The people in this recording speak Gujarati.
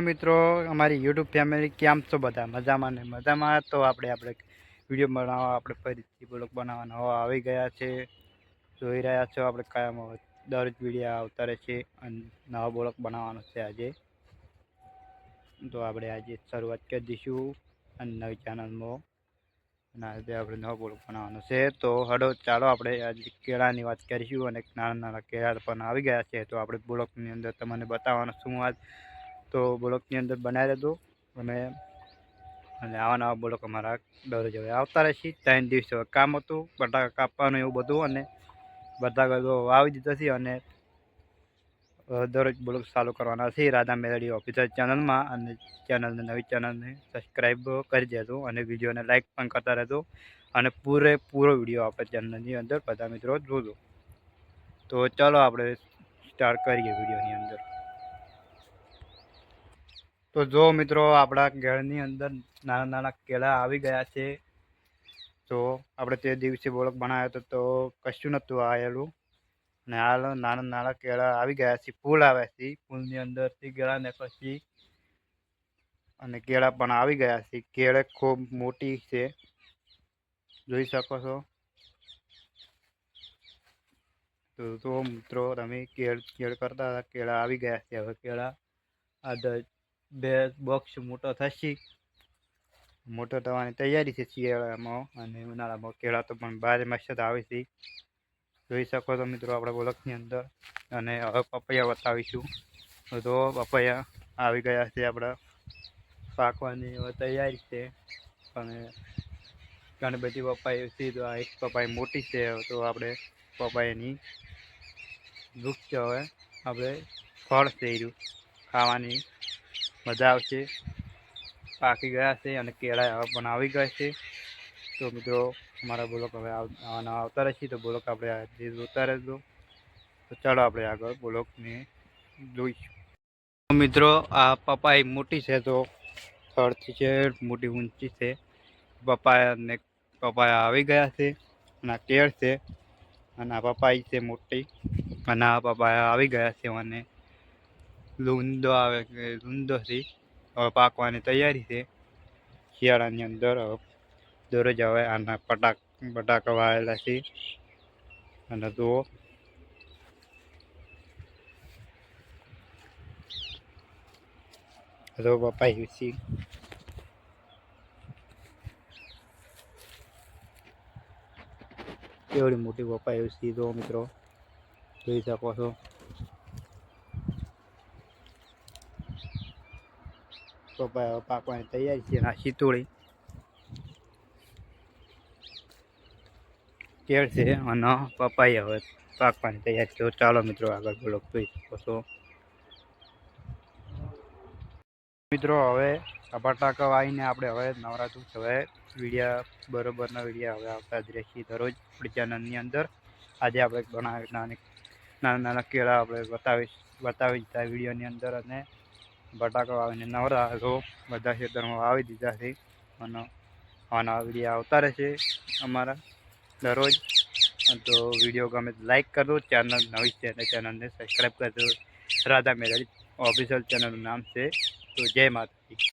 મિત્રો, અમારી યુટ્યુબ ફેમિલી કેમ છો બધા? મજામાં ને મજામાં? તો આપણે આપણે વીડિયો બનાવવા, આપણે ફરીથી બ્લોગ બનાવવાના હવા આવી ગયા છે. જોઈ રહ્યા છો આપણે કાયમ દરરોજ વીડિયો આવતા રહે છે અને નવા બ્લોગ બનાવવાનો છે આજે. તો આપણે આજે શરૂઆત કરી દઈશું અને નવી ચેનલમાં આજે આપણે નવો બ્લોગ બનાવવાનો છે. તો હડો ચાલો આપણે આજે કેળાની વાત કરીશું અને નાના નાના કેળા પણ આવી ગયા છે. તો આપણે બ્લોગની અંદર તમને બતાવવાનું શું આજ. તો બ્લોકની અંદર બનાવી રહેજો અને અને આવા નવા બ્લોક અમારા દરરોજ હવે આવતા રહેશે. ત્રણ દિવસ કામ હતું, બટાકા કાપવાનું એવું બધું અને બટાકા તો વાવી દીધા છે અને દરરોજ બ્લોગ ચાલુ કરવાના છે. રાધા મેલડી ઓફિસર ચેનલમાં અને ચેનલને નવી ચેનલને સબસ્ક્રાઈબ કરી દેજો અને વિડીયોને લાઇક પણ કરતા રહેજો. અને પૂરેપૂરો વીડિયો આપણે ચેનલની અંદર, બધા મિત્રો જોજો. તો ચાલો આપણે સ્ટાર્ટ કરીએ વિડીયોની અંદર. તો જો મિત્રો આપણા ઘરની અંદર નાના નાના કેળા આવી ગયા છે, તો આપણે તે દિવસે બોળક બનાવ્યો હતો તો કશું નહોતું આવેલું. અને હાલ નાના નાના કેળા આવી ગયા છે, ફૂલ આવ્યા છે, ફૂલની અંદરથી કેળા ને પછી અને કેળા પણ આવી ગયા છે. કેળે ખૂબ મોટી છે, જોઈ શકો છો. તો તો મિત્રો તમે કેળ કેળ કરતા હતા, કેળા આવી ગયા છે. હવે કેળા આ બે બોક્સ મોટો થશે. મોટો થવાની તૈયારી છે શિયાળામાં અને ઉનાળામાં કેળા તો પણ બારે મસ્ત આવે છે. જોઈ શકો છો મિત્રો આપણા બોલકની અંદર, અને હવે પપૈયા બતાવીશું તો પપૈયા આવી ગયા છે આપણા પાકવાની હવે તૈયારી છે. અને ઘણી બધી પપાઈ છે, તો આ એક પપાઈ મોટી છે, તો આપણે પપાઈની વૃક્ષ હવે આપણે ફળ થઈ રહ્યું. ખાવાની. મજા આવશે. પાકી ગયા છે અને કેળા પણ આવી ગયા છે. તો મિત્રો, અમારા બ્લોક હવે આવતા રહેશે. તો બ્લોક આપણે જે જોતા રહેજો. તો ચાલો આપણે આગળ બ્લોકને જોઈશું. મિત્રો, આ પપાઈ મોટી છે તો થડથી છે, મોટી ઊંચી છે. પપાયાને પપાયા આવી ગયા છે અને કેળ છે અને આ પપાઈ છે મોટી. અને આ પપાયા આવી ગયા છે અને લૂંદો આવે કે લૂંદો છે હવે પાકવાની તૈયારી છે. શિયાળાની અંદર દરરોજ હવે આના પટાક, બટાકા વાવેલા છે. અને જુઓ. જો પપાઈ છે. કેવડી મોટી પપ્પા છે. જો મિત્રો. જોઈ શકો છો. પપાયા પાકવાની તૈયારી છે આ શીતોળી. કેળ છે અને પપાઈ હવે પાકવાની તૈયારી છે. તો ચાલો મિત્રો આગળ બોલો જોઈ શકો છો મિત્રો હવે બટાકા વાવીને આપણે હવે નવરાત્રુ છે. હવે વિડીયા, બરોબરના વિડીયા હવે આવતા જ રહેશે દરરોજ આપણી અંદર. આજે આપણે ઘણા નાની, નાના નાના કેળા આપણે બતાવીશ બતાવી દીધા વિડીયોની અંદર અને બટાકા વાવીને નવરા તો બધા ખેતરમાં વાવી દીધા છે. અને આના વિડીયા આવતા રહેશે અમારા દરરોજ. તો વીડિયો ગમે લાઇક કરજો, ચેનલ નવી ચેનલ ચેનલને સબસ્ક્રાઈબ કરજો. રાધા મેલડી ઓફિશિયલ ચેનલનું નામ છે. તો જય માતાજી.